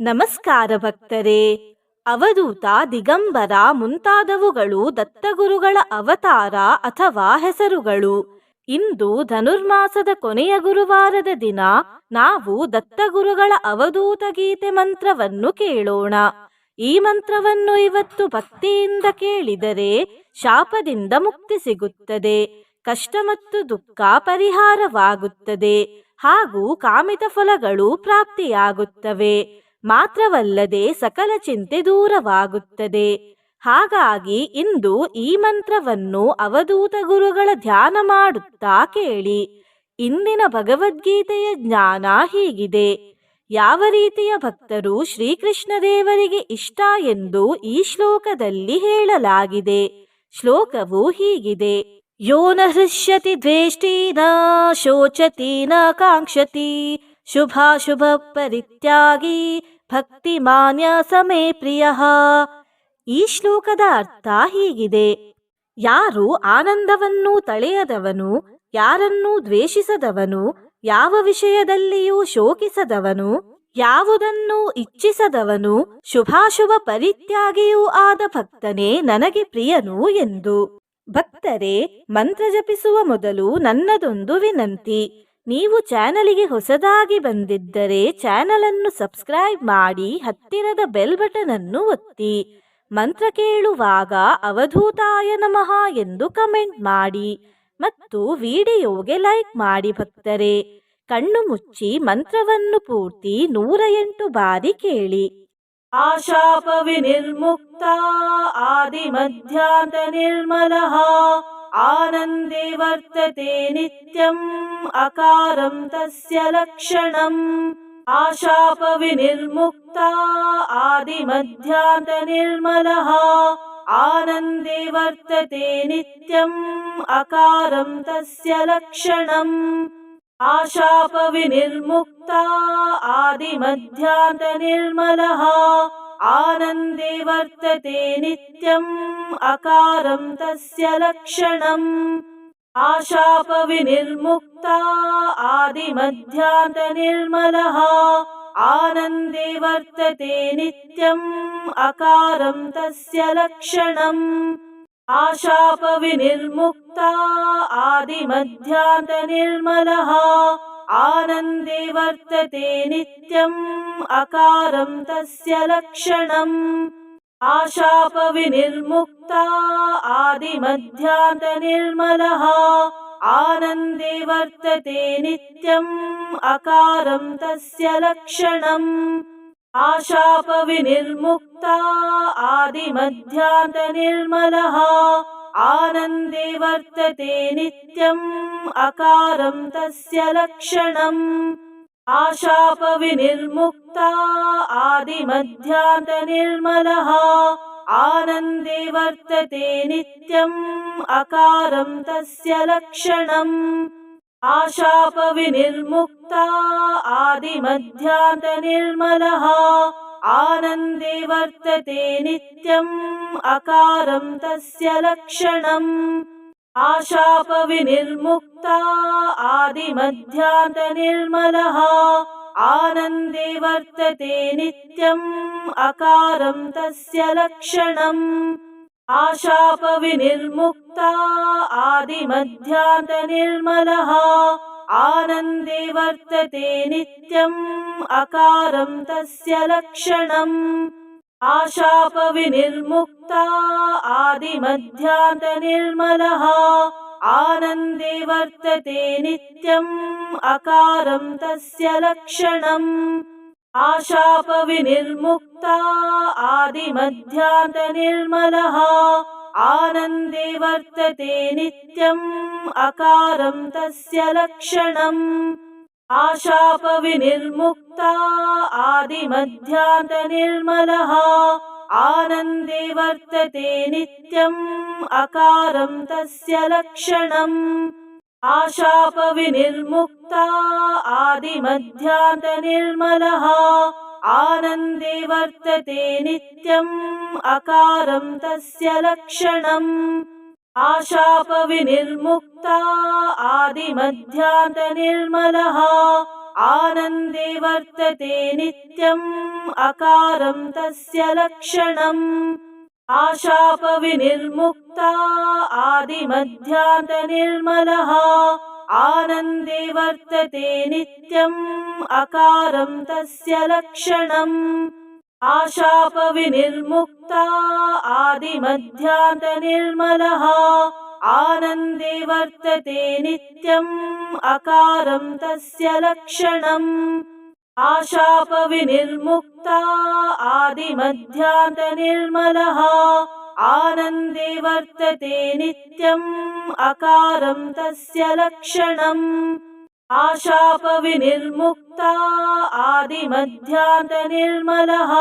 ನಮಸ್ಕಾರ ಭಕ್ತರೇ. ಅವಧೂತ, ದಿಗಂಬರ ಮುಂತಾದವುಗಳು ದತ್ತಗುರುಗಳ ಅವತಾರ ಅಥವಾ ಹೆಸರುಗಳು. ಇಂದು ಧನುರ್ಮಾಸದ ಕೊನೆಯ ಗುರುವಾರದ ದಿನ ನಾವು ದತ್ತಗುರುಗಳ ಅವಧೂತ ಗೀತೆ ಮಂತ್ರವನ್ನು ಕೇಳೋಣ. ಈ ಮಂತ್ರವನ್ನು ಇವತ್ತು ಭಕ್ತಿಯಿಂದ ಕೇಳಿದರೆ ಶಾಪದಿಂದ ಮುಕ್ತಿ ಸಿಗುತ್ತದೆ. ಕಷ್ಟ ಮತ್ತು ದುಃಖ ಪರಿಹಾರವಾಗುತ್ತದೆ. ಹಾಗೂ ಕಾಮಿತ ಫಲಗಳು ಪ್ರಾಪ್ತಿಯಾಗುತ್ತವೆ. ಮಾತ್ರವಲ್ಲದೆ ಸಕಲ ಚಿಂತೆ ದೂರವಾಗುತ್ತದೆ. ಹಾಗಾಗಿ ಇಂದು ಈ ಮಂತ್ರವನ್ನು ಅವಧೂತ ಗುರುಗಳ ಧ್ಯಾನ ಮಾಡುತ್ತಾ ಕೇಳಿ. ಇಂದಿನ ಭಗವದ್ಗೀತೆಯ ಜ್ಞಾನ ಹೀಗಿದೆ. ಯಾವ ರೀತಿಯ ಭಕ್ತರು ಶ್ರೀಕೃಷ್ಣ ದೇವರಿಗೆ ಇಷ್ಟ ಎಂದು ಈ ಶ್ಲೋಕದಲ್ಲಿ ಹೇಳಲಾಗಿದೆ. ಶ್ಲೋಕವು ಹೀಗಿದೆ. ಯೋ ನ ಹೃಷ್ಯತಿ ದ್ವೇಷ್ಟಿ ನ ಶೋಚತಿ ನ ಕಾಂಕ್ಷತಿ ಶುಭಾಶುಭ ಪರಿತ್ಯಾಗಿ ಭಕ್ತಿ ಮಾನ್ಯ ಸಮೇ ಪ್ರಿಯ. ಈ ಶ್ಲೋಕದ ಅರ್ಥ ಹೀಗಿದೆ. ಯಾರು ಆನಂದವನ್ನು ತಳೆಯದವನು, ಯಾರನ್ನೂ ದ್ವೇಷಿಸದವನು, ಯಾವ ವಿಷಯದಲ್ಲಿಯೂ ಶೋಕಿಸದವನು, ಯಾವುದನ್ನು ಇಚ್ಛಿಸದವನು, ಶುಭಾಶುಭ ಪರಿತ್ಯಾಗಿಯೂ ಆದ ಭಕ್ತನೇ ನನಗೆ ಪ್ರಿಯನು ಎಂದು. ಭಕ್ತರೇ, ಮಂತ್ರ ಜಪಿಸುವ ಮೊದಲು ನನ್ನದೊಂದು ವಿನಂತಿ. ನೀವು ಚಾನಲಿಗೆ ಹೊಸದಾಗಿ ಬಂದಿದ್ದರೆ ಚಾನಲ್ ಅನ್ನು ಸಬ್ಸ್ಕ್ರೈಬ್ ಮಾಡಿ ಹತ್ತಿರದ ಬೆಲ್ ಬಟನ್ ಅನ್ನು ಒತ್ತಿ. ಮಂತ್ರ ಕೇಳುವಾಗ ಅವಧೂತಾಯ ನಮಃ ಎಂದು ಕಮೆಂಟ್ ಮಾಡಿ. ಮತ್ತು ವಿಡಿಯೋಗೆ ಲೈಕ್ ಮಾಡಿ ಭಕ್ತರೆ. ಕಣ್ಣು ಮುಚ್ಚಿ ಮಂತ್ರವನ್ನು ಪೂರ್ತಿ ನೂರ ಎಂಟು ಬಾರಿ ಕೇಳಿ. आशापविनिर्मुक्ता आदिमध्यान्तनिर्मलः आनन्दे वर्तते नित्यम् अकारम् तस्य लक्षणम्। आशापविनिर्मुक्ता आदिमध्यान्तनिर्मलः आनन्दे वर्तते नित्यम् अकारम् तस्य लक्षणम्। आशापविनिर्मुक्ता आदिमध्यान्तनिर्मलः आनन्दे वर्तते नित्यम् अकारम् तस्य लक्षणम् आशापविनिर्मुक्ता आदिमध्यान्तनिर्मलः आनन्दे वर्तते नित्यम् अकारम् तस्य लक्षणम् आशापविनिर्मुक्ता आदिमध्यान्तनिर्मलः आनन्दे वर्तते नित्यम् अकारं तस्य लक्षणम्। आशापविनिर्मुक्ता आदिमध्यान्तनिर्मलः आनन्दे वर्तते नित्यम् अकारं तस्य लक्षणम्। आशापविनिर्मुक्ता आदिमध्यान्तनिर्मलः आनन्दे वर्तते नित्यम् अकारम् तस्य लक्षणम्। आशापविनिर्मुक्ता आदिमध्यान्तनिर्मलः आनन्दे वर्तते नित्यम् अकारम् तस्य लक्षणम्। आशापविनिर्मुक्ता आदिमध्यान्तनिर्मलः आनन्दे वर्तते नित्यम् अकारम् तस्य लक्षणम्। आशापविनिर्मुक्ता आदिमध्यान्तनिर्मलः आनन्दे वर्तते नित्यम् अकारम् तस्य लक्षणम्। आशापविनिर्मुक्ता आदिमध्यान्तनिर्मलः आनन्दे वर्तते नित्यम् अकारं तस्य लक्षणम्। आशापविनिर्मुक्ता आदिमध्यान्तनिर्मलः आनन्दे वर्तते नित्यम् अकारं तस्य लक्षणम्। आशापविनिर्मुक्ता आदिमध्यान्तनिर्मलः आनन्दे वर्तते नित्यम् अकारम् तस्य लक्षणम्। आशापविनिर्मुक्ता आदिमध्यान्तनिर्मलः आनन्दे वर्तते नित्यम् अकारम् तस्य लक्षणम्। आशापविनिर्मुक्ता आदिमध्यान्तनिर्मलः आनन्दे वर्तते नित्यम् अकारम् तस्य लक्षणम्। आशापविनिर्मुक्ता आदिमध्यान्तनिर्मलः आनन्दे वर्तते नित्यम् अकारम् तस्य लक्षणम्। आशापविनिर्मुक्ता आदिमध्यान्तनिर्मलः आनन्दे वर्तते नित्यम् अकारं तस्य लक्षणम्। आशापविनिर्मुक्ता आदिमध्यान्तनिर्मलः आनन्दे वर्तते नित्यम् अकारं तस्य लक्षणम् आशापविनिर्मुक्ता आदिमध्यान्तनिर्मलः आनन्दे वर्तते नित्यम् अकारं तस्य लक्षणम्। आशापविनिर्मुक्ता आदिमध्यान्तनिर्मलः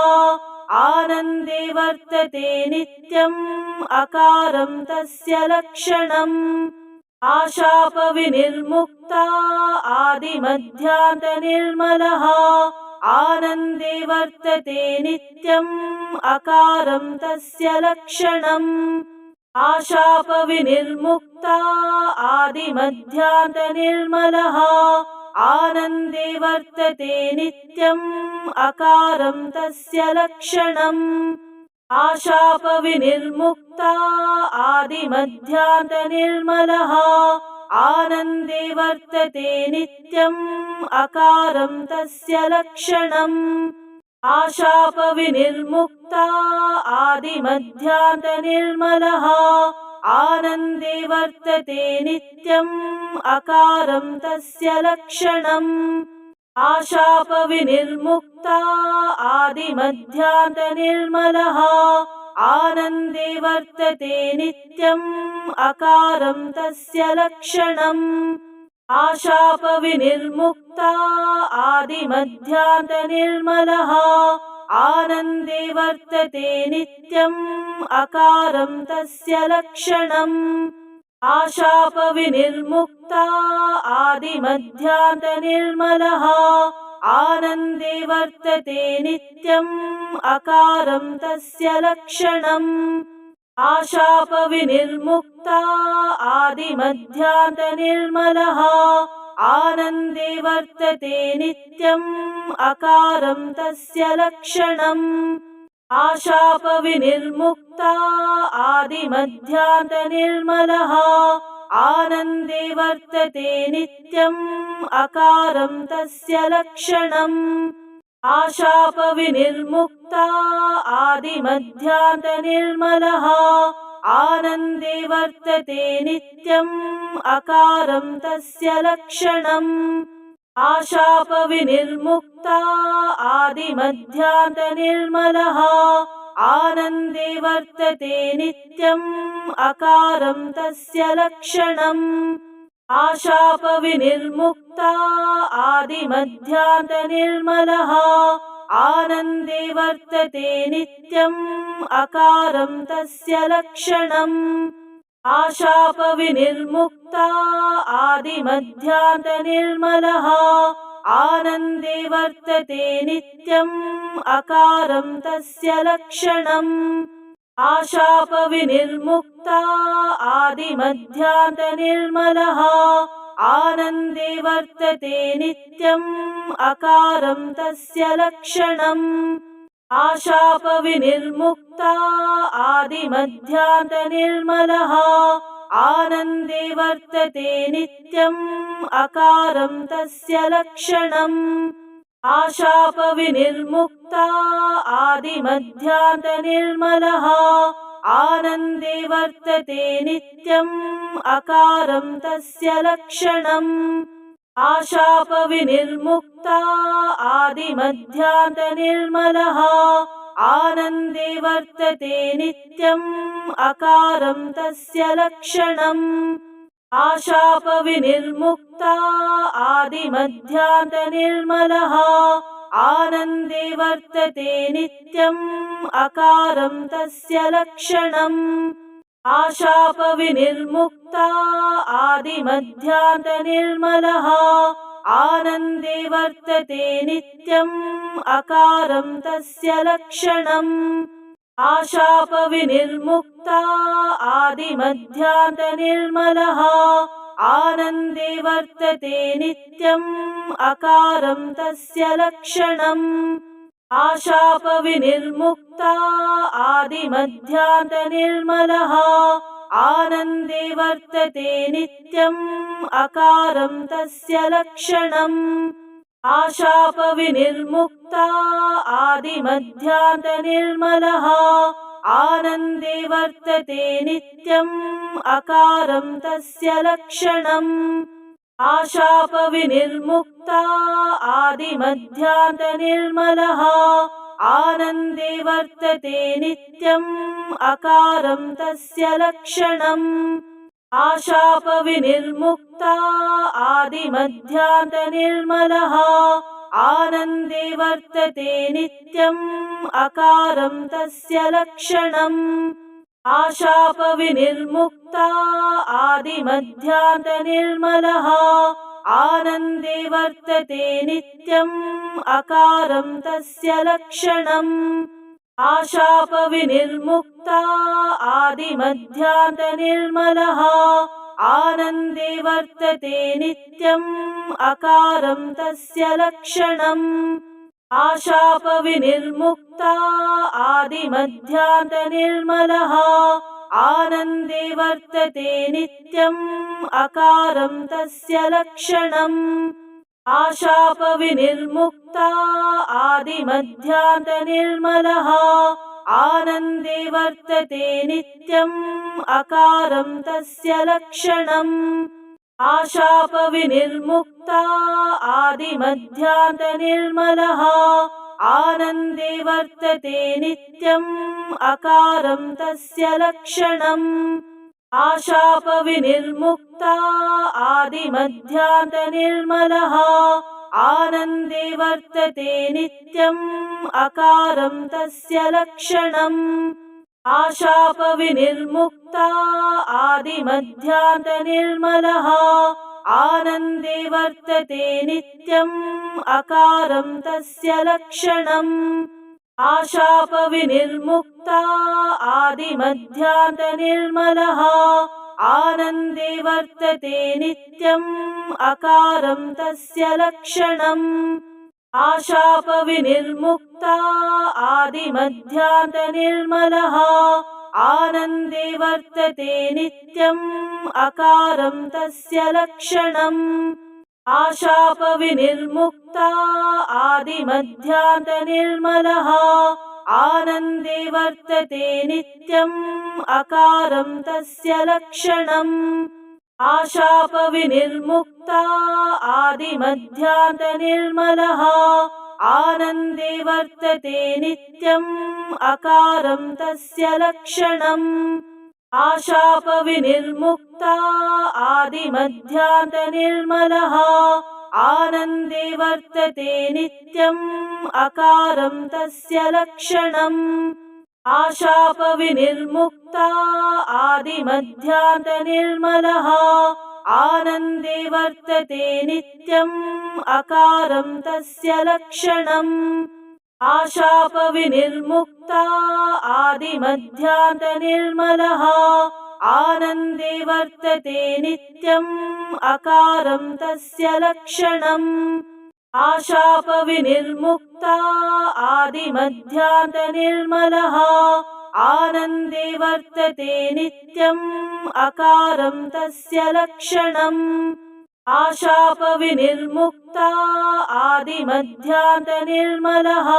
आनन्दे वर्तते नित्यम् अकारं तस्य लक्षणम् आशापविनिर्मुक्ता आदिमध्यान्तनिर्मलः आनन्दे वर्तते नित्यम् अकारं तस्य लक्षणम्। आशापविनिर्मुक्ता आदिमध्यान्तनिर्मलः आनन्दे वर्तते नित्यम् अकारं तस्य लक्षणम् आशापविनिर्मुक्ता आदिमध्यान्तनिर्मलः आनन्दे वर्तते नित्यम् अकारं तस्य लक्षणम्। आशापविनिर्मुक्ता आदिमध्यान्तनिर्मलः आनन्दे वर्तते नित्यम् अकारं तस्य लक्षणम् आशापविनिर्मुक्ता आदिमध्यान्तनिर्मलः आनन्दे वर्तते नित्यम् अकारं तस्य लक्षणम्। आशापविनिर्मुक्ता आदिमध्यान्तनिर्मलः आनन्दे वर्तते नित्यम् अकारं तस्य लक्षणम् आशापविनिर्मुक्ता आदिमध्यान्तनिर्मलः आनन्दे वर्तते नित्यम् अकारं तस्य लक्षणम्। आशापविनिर्मुक्ता आदिमध्यान्तनिर्मलः आनन्दे वर्तते नित्यम् अकारं तस्य लक्षणम्। आशापविनिर्मुक्ता आदिमध्यान्तनिर्मलः आनन्दे वर्तते नित्यम् अकारं तस्य लक्षणम्। आशापविनिर्मुक्ता आदिमध्यान्तनिर्मलः आनन्दे वर्तते नित्यम् अकारं तस्य लक्षणम्। आशापविनिर्मुक्ता आदिमध्यान्तनिर्मलः आनन्दे वर्तते नित्यम् अकारं तस्य लक्षणम्। आशापविनिर्मुक्ता आदिमध्यान्तनिर्मलः। आनन्दे वर्तते नित्यम् अकारं तस्य लक्षणम्। आशापविनिर्मुक्ता आदिमध्यान्तनिर्मलः आनन्दे वर्तते नित्यम् अकारं तस्य लक्षणम्। आशापविनिर्मुक्ता आदिमध्यान्तनिर्मलः। आनन्दे वर्तते नित्यम् अकारं तस्य लक्षणम्। आशापविनिर्मुक्ता आदिमध्यान्तनिर्मलः आनन्दे वर्तते नित्यम् अकारं तस्य लक्षणम् आशापविनिर्मुक्ता आदिमध्यान्तनिर्मलः आनन्दे वर्तते नित्यम् अकारं तस्य लक्षणम् आशापविनिर्मुक्ता आदिमध्यान्तनिर्मलः आनन्दे वर्तते नित्यम् अकारं तस्य लक्षणम्। आशापविनिर्मुक्ता आदिमध्यान्तनिर्मलः। आनन्दे वर्तते नित्यम् अकारं तस्य लक्षणम्। आशापविनिर्मुक्ता आदिमध्यान्तनिर्मलः आनन्दे वर्तते नित्यम् अकारं तस्य लक्षणम्। आशापविनिर्मुक्ता आदिमध्यान्तनिर्मलः। आनन्दे वर्तते नित्यम् अकारं तस्य लक्षणम्। आशापविनिर्मुक्ता आदिमध्यान्तनिर्मलः आनन्दे वर्तते नित्यम् अकारं तस्य लक्षणम्। आशापविनिर्मुक्ता आदिमध्यान्तनिर्मलः। आनन्दे वर्तते नित्यम् अकारं तस्य लक्षणम्। आशापविनिर्मुक्ता आदिमध्यान्तनिर्मलः आनन्दे वर्तते नित्यम् अकारं तस्य लक्षणम्। आशापविनिर्मुक्ता आदिमध्यान्तनिर्मलः। आनन्दे वर्तते नित्यम् अकारं तस्य लक्षणम्। आशापविनिर्मुक्ता आदिमध्यान्तनिर्मलः आनन्दे वर्तते नित्यम् अकारं तस्य लक्षणम्। आशापविनिर्मुक्ता आदिमध्यान्तनिर्मलः। आनन्दे वर्तते नित्यम् अकारं तस्य लक्षणम्। आशापविनिर्मुक्ता आदिमध्यान्तनिर्मलः आनन्दे वर्तते नित्यम् अकारं तस्य लक्षणम्। आशापविनिर्मुक्ता आदिमध्यान्तनिर्मलः। आनन्दे वर्तते नित्यम् अकारं तस्य लक्षणम्। आशापविनिर्मुक्ता आदिमध्यान्तनिर्मलः आनन्दे वर्तते नित्यम् अकारं तस्य लक्षणम्। आशापविनिर्मुक्ता आदिमध्यान्तनिर्मलः। आनन्दे वर्तते नित्यम् अकारं तस्य लक्षणम्। आशापविनिर्मुक्ता आदिमध्यान्तनिर्मलः आनन्दे वर्तते नित्यम् अकारं तस्य लक्षणम्। आशापविनिर्मुक्ता आदिमध्यान्तनिर्मलः। आनन्दे वर्तते नित्यम् अकारं तस्य लक्षणम्। आशापविनिर्मुक्ता आदिमध्यान्तनिर्मलः आनन्दे वर्तते नित्यम् अकारं तस्य लक्षणम्। आशापविनिर्मुक्ता आदिमध्यान्तनिर्मलः। आनन्दे वर्तते नित्यम् अकारं तस्य लक्षणम्। आशापविनिर्मुक्ता आदिमध्यान्तनिर्मलः आनन्दे वर्तते नित्यम् अकारं तस्य लक्षणम्। आशापविनिर्मुक्ता आदिमध्यान्तनिर्मलः। आनन्दे वर्तते नित्यम् अकारं तस्य लक्षणम्। आशापविनिर्मुक्ता आदिमध्यान्तनिर्मलः आनन्दे वर्तते नित्यम् अकारं तस्य लक्षणम्। आशापविनिर्मुक्ता आदिमध्यान्तनिर्मलः। आनन्दे वर्तते नित्यम् अकारं तस्य लक्षणम्। आशापविनिर्मुक्ता आदिमध्यान्तनिर्मलः आनन्दे वर्तते नित्यम् अकारं तस्य लक्षणम्। आशापविनिर्मुक्ता आदिमध्यान्तनिर्मलः।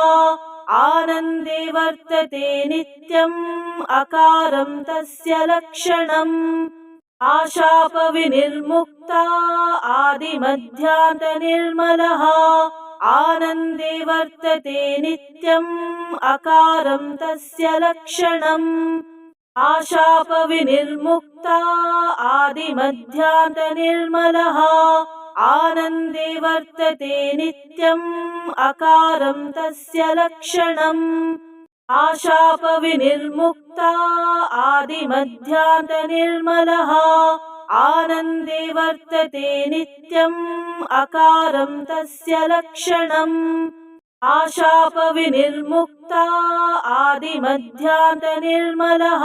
आनन्दे वर्तते नित्यम् अकारं तस्य लक्षणम्। आशापविनिर्मुक्ता आदिमध्यान्तनिर्मलः आनन्दे वर्तते नित्यम् अकारं तस्य लक्षणम्। आशापविनिर्मुक्ता आदिमध्यान्तनिर्मलः। आनन्दे वर्तते नित्यम् अकारं तस्य लक्षणम्। आशापविनिर्मुक्ता आदिमध्यान्तनिर्मलः आनन्दे वर्तते नित्यम् अकारं तस्य लक्षणम्। आशापविनिर्मुक्ता आदिमध्यान्तनिर्मलः।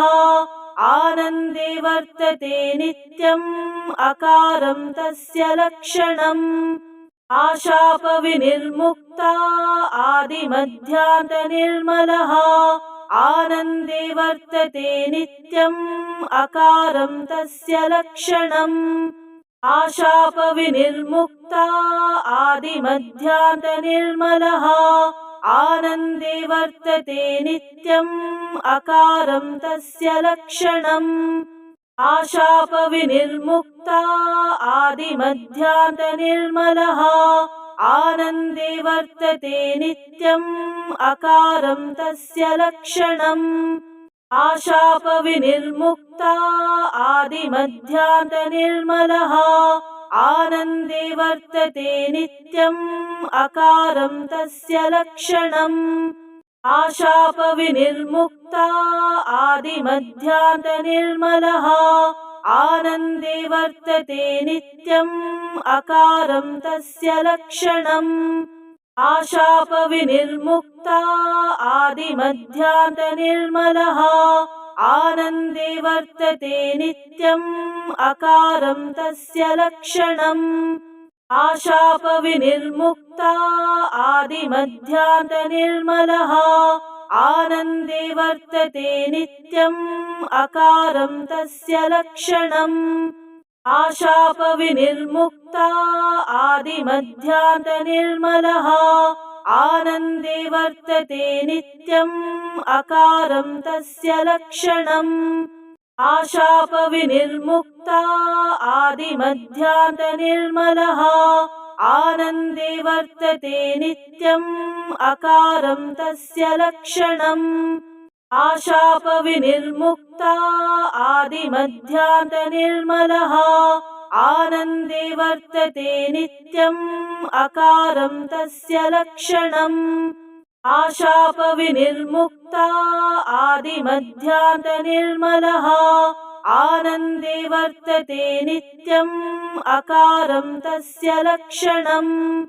आनन्दे वर्तते नित्यम् अकारं तस्य लक्षणम्। आशापविनिर्मुक्ता आदिमध्यान्तनिर्मलः आनन्दे वर्तते नित्यम् अकारं तस्य लक्षणम्। आशापविनिर्मुक्ता आदिमध्यान्तनिर्मलः। आनन्दे वर्तते नित्यम् अकारं तस्य लक्षणम्। आशापविनिर्मुक्ता आदिमध्यान्तनिर्मलः आनन्दे वर्तते नित्यम् अकारं तस्य लक्षणम्। आशापविनिर्मुक्ता आदिमध्यान्तनिर्मलः। आनन्दे वर्तते नित्यम् अकारं तस्य लक्षणम्। आशापविनिर्मुक्ता आदिमध्यान्तनिर्मलः आनन्दे वर्तते नित्यम् अकारं तस्य लक्षणम्। आशापविनिर्मुक्ता आदिमध्यान्तनिर्मलः। आनन्दे वर्तते नित्यम् अकारं तस्य लक्षणम्। आशापविनिर्मुक्ता आदिमध्यान्तनिर्मलः आनन्दे वर्तते नित्यम् अकारं तस्य लक्षणम्। आशापविनिर्मुक्ता आदिमध्यान्तनिर्मलः। आनन्दे वर्तते नित्यम् अकारं तस्य लक्षणम्। आशापविनिर्मुक्ता आदिमध्यान्तनिर्मलः आनन्दे वर्तते नित्यम् अकारं तस्य लक्षणम्। आशापविनिर्मुक्ता आदिमध्यान्तनिर्मलः। आनन्दे वर्तते नित्यम् अकारं तस्य लक्षणम्। आशापविनिर्मुक्ता आदिमध्यान्तनिर्मलः आनन्दे वर्तते नित्यम् अकारं तस्य लक्षणम्।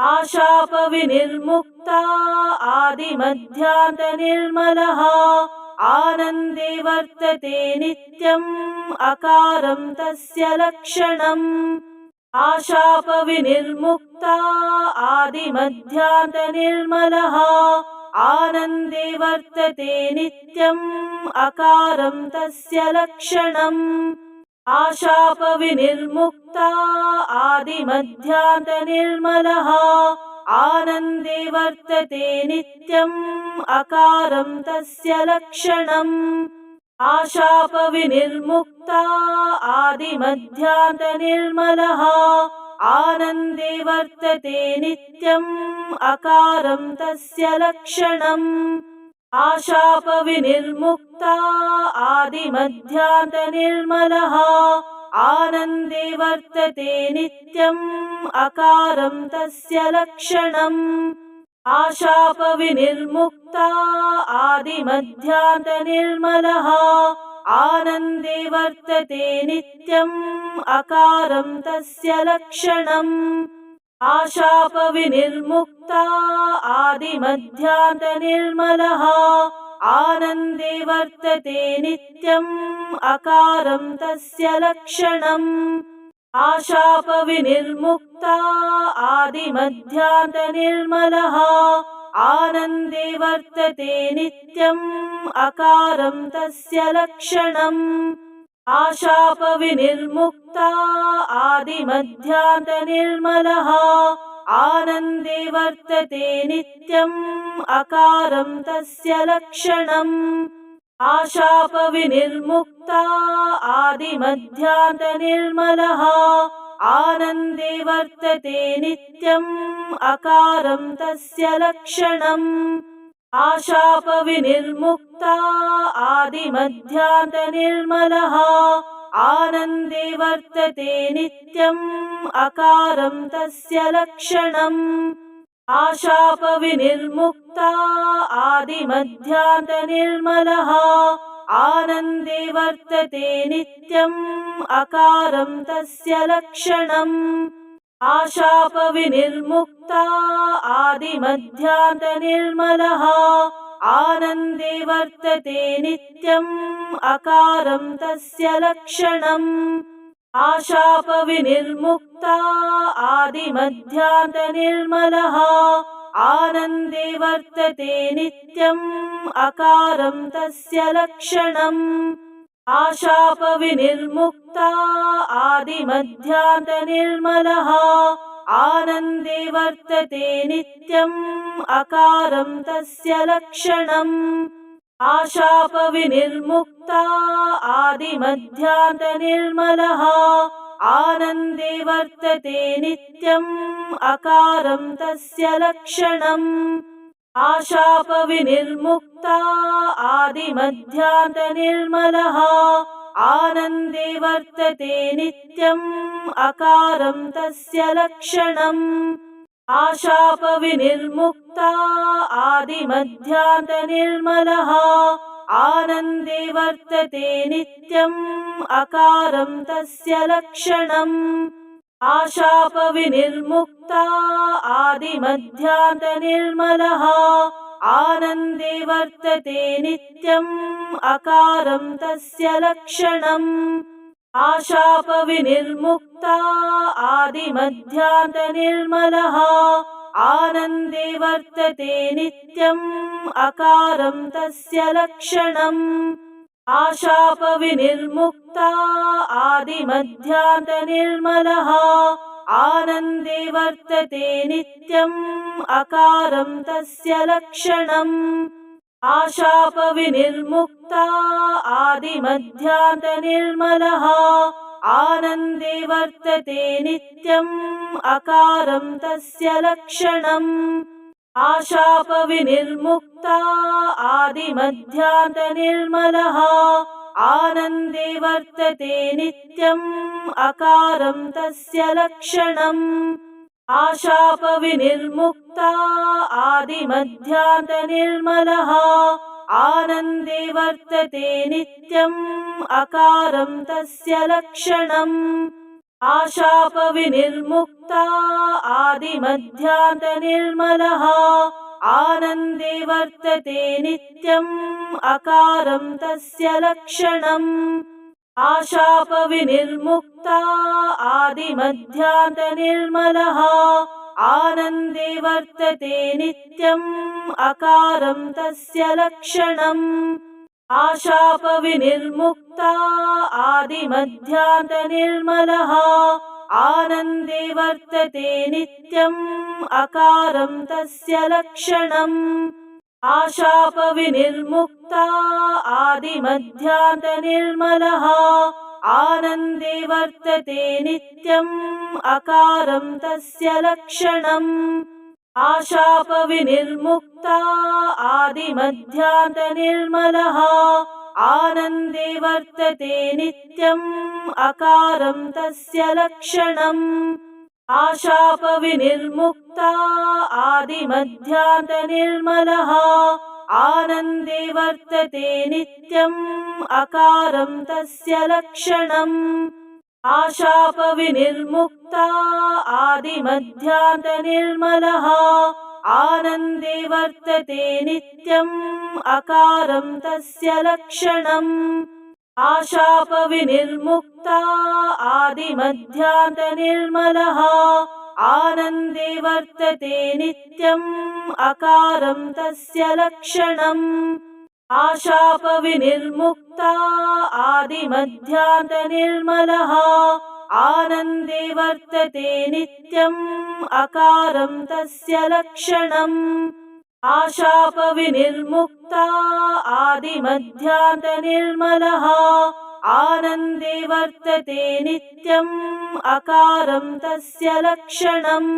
आशापविनिर्मुक्ता आदिमध्यान्तनिर्मलः। आनन्दे वर्तते नित्यम् अकारं तस्य लक्षणम्। आशापविनिर्मुक्ता आदिमध्यान्तनिर्मलः आनन्दे वर्तते नित्यम् अकारं तस्य लक्षणम् आशापविनिर्मुक्ता आदिमध्यान्तनिर्मलः आनन्दे वर्तते नित्यम् अकारं तस्य लक्षणम् आशापविनिर्मुक्ता आदिमध्यान्तनिर्मलः आनन्दे वर्तते नित्यम् अकारं तस्य लक्षणम्। आशापविनिर्मुक्ता आदिमध्यान्तनिर्मलः। आनन्दे वर्तते नित्यम् अकारं तस्य लक्षणम्। आशापविनिर्मुक्ता आदिमध्यान्तनिर्मलः आनन्दे वर्तते नित्यम् अकारं तस्य लक्षणम्। आशापविनिर्मुक्ता आदिमध्यान्तनिर्मलः। आनन्दे वर्तते नित्यम् अकारं तस्य लक्षणम्। आशापविनिर्मुक्ता आदिमध्यान्तनिर्मलः आनन्दे वर्तते नित्यम् अकारं तस्य लक्षणम्। आशापविनिर्मुक्ता आदिमध्यान्तनिर्मलः। आनन्दे वर्तते नित्यम् अकारं तस्य लक्षणम्। आशापविनिर्मुक्ता आदिमध्यान्तनिर्मलः आनन्दे वर्तते नित्यम् अकारं तस्य लक्षणम्। आशापविनिर्मुक्ता आदिमध्यान्तनिर्मलः। आनन्दे वर्तते नित्यम् अकारं तस्य लक्षणम्। आशापविनिर्मुक्ता आदिमध्यान्तनिर्मलः आनन्दे वर्तते नित्यम् अकारं तस्य लक्षणम्। आशापविनिर्मुक्ता आदिमध्यान्तनिर्मलः। आनन्दे वर्तते नित्यम् अकारं तस्य लक्षणम्। आशापविनिर्मुक्ता आदिमध्यान्तनिर्मलः आनन्दे वर्तते नित्यम् अकारं तस्य लक्षणम्। आशापविनिर्मुक्ता आदिमध्यान्तनिर्मलः। आनन्दे वर्तते नित्यम् अकारं तस्य लक्षणम्। आशापविनिर्मुक्ता आदिमध्यान्तनिर्मलः आनन्दे वर्तते नित्यम् अकारं तस्य लक्षणम्। आशापविनिर्मुक्ता आदिमध्यान्तनिर्मलः। आनन्दे वर्तते नित्यम् अकारं तस्य लक्षणम्। आशापविनिर्मुक्ता आदिमध्यान्तनिर्मलः आनन्दे वर्तते नित्यम् अकारं तस्य लक्षणम्। आशापविनिर्मुक्ता आदिमध्यान्तनिर्मलः। आनन्दे वर्तते नित्यम् अकारं तस्य लक्षणम्। आशापविनिर्मुक्ता आदिमध्यान्तनिर्मलः आनन्दे वर्तते नित्यम् अकारं तस्य लक्षणम्। आशापविनिर्मुक्ता आदिमध्यान्तनिर्मलः। आनन्दे वर्तते नित्यम् अकारं तस्य लक्षणम्। आशापविनिर्मुक्ता आदिमध्यान्तनिर्मलः आनन्दे वर्तते नित्यम् अकारं तस्य लक्षणम्। आशापविनिर्मुक्ता आदिमध्यान्तनिर्मलः। आनन्दे वर्तते नित्यम् अकारं तस्य लक्षणम्। आशापविनिर्मुक्ता आदिमध्यान्तनिर्मलः आनन्दे वर्तते नित्यम् अकारं तस्य लक्षणम्। आशापविनिर्मुक्ता आदिमध्यान्तनिर्मलः। आनन्दे वर्तते नित्यम् अकारं तस्य लक्षणम्। आशापविनिर्मुक्ता आदिमध्यान्तनिर्मलः आनन्दे वर्तते नित्यम् अकारं तस्य लक्षणम्। आशापविनिर्मुक्ता आदिमध्यान्तनिर्मलः। आनन्दे वर्तते नित्यम् अकारं तस्य लक्षणम्। आशापविनिर्मुक्ता आदिमध्यान्तनिर्मलः आनन्दे वर्तते नित्यम् अकारं तस्य लक्षणम्। आशापविनिर्मुक्ता आदिमध्यान्तनिर्मलः। आनन्दे वर्तते नित्यम् अकारं तस्य लक्षणम्। आशापविनिर्मुक्ता आदिमध्यान्तनिर्मलः आनन्दे वर्तते नित्यम् अकारं तस्य लक्षणम्। आशापविनिर्मुक्ता आदिमध्यान्तनिर्मलः। आनन्दे वर्तते नित्यम् अकारं तस्य लक्षणम्। आशापविनिर्मुक्ता आदिमध्यान्तनिर्मलः आनन्दे वर्तते नित्यम् अकारं तस्य लक्षणम्। आशापविनिर्मुक्ता आदिमध्यान्तनिर्मलः। आनन्दे वर्तते नित्यम् अकारं तस्य लक्षणम्। आशापविनिर्मुक्ता आदिमध्यान्तनिर्मलः आनन्दे वर्तते नित्यम् अकारं तस्य लक्षणम्